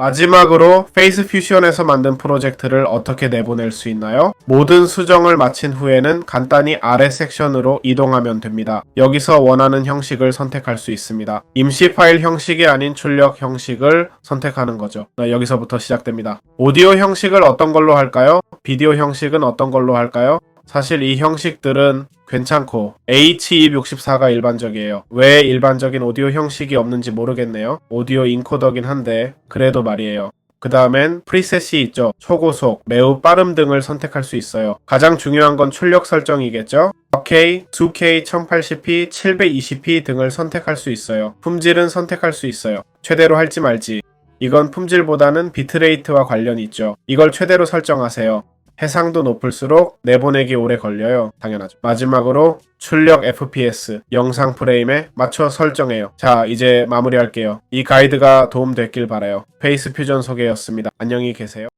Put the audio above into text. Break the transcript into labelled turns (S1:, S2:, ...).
S1: 마지막으로 페이스 퓨전에서 만든 프로젝트를 어떻게 내보낼 수 있나요? 모든 수정을 마친 후에는 간단히 아래 섹션으로 이동하면 됩니다. 여기서 원하는 형식을 선택할 수 있습니다. 임시 파일 형식이 아닌 출력 형식을 선택하는 거죠. 네, 여기서부터 시작됩니다. 오디오 형식을 어떤 걸로 할까요? 비디오 형식은 어떤 걸로 할까요? 사실 이 형식들은 괜찮고 H264가 일반적이에요. 왜 일반적인 오디오 형식이 없는지 모르겠네요. 오디오 인코더긴 한데 그래도 말이에요. 그 다음엔 프리셋이 있죠. 초고속, 매우 빠름 등을 선택할 수 있어요. 가장 중요한 건 출력 설정이겠죠. 4K, 2K, 1080p, 720p 등을 선택할 수 있어요. 품질은 선택할 수 있어요. 최대로 할지 말지. 이건 품질보다는 비트레이트와 관련이 있죠. 이걸 최대로 설정하세요. 해상도 높을수록 내보내기 오래 걸려요. 당연하죠. 마지막으로 출력 FPS 영상 프레임에 맞춰 설정해요. 자, 이제 마무리할게요. 이 가이드가 도움됐길 바라요. 페이스 퓨전 소개였습니다. 안녕히 계세요.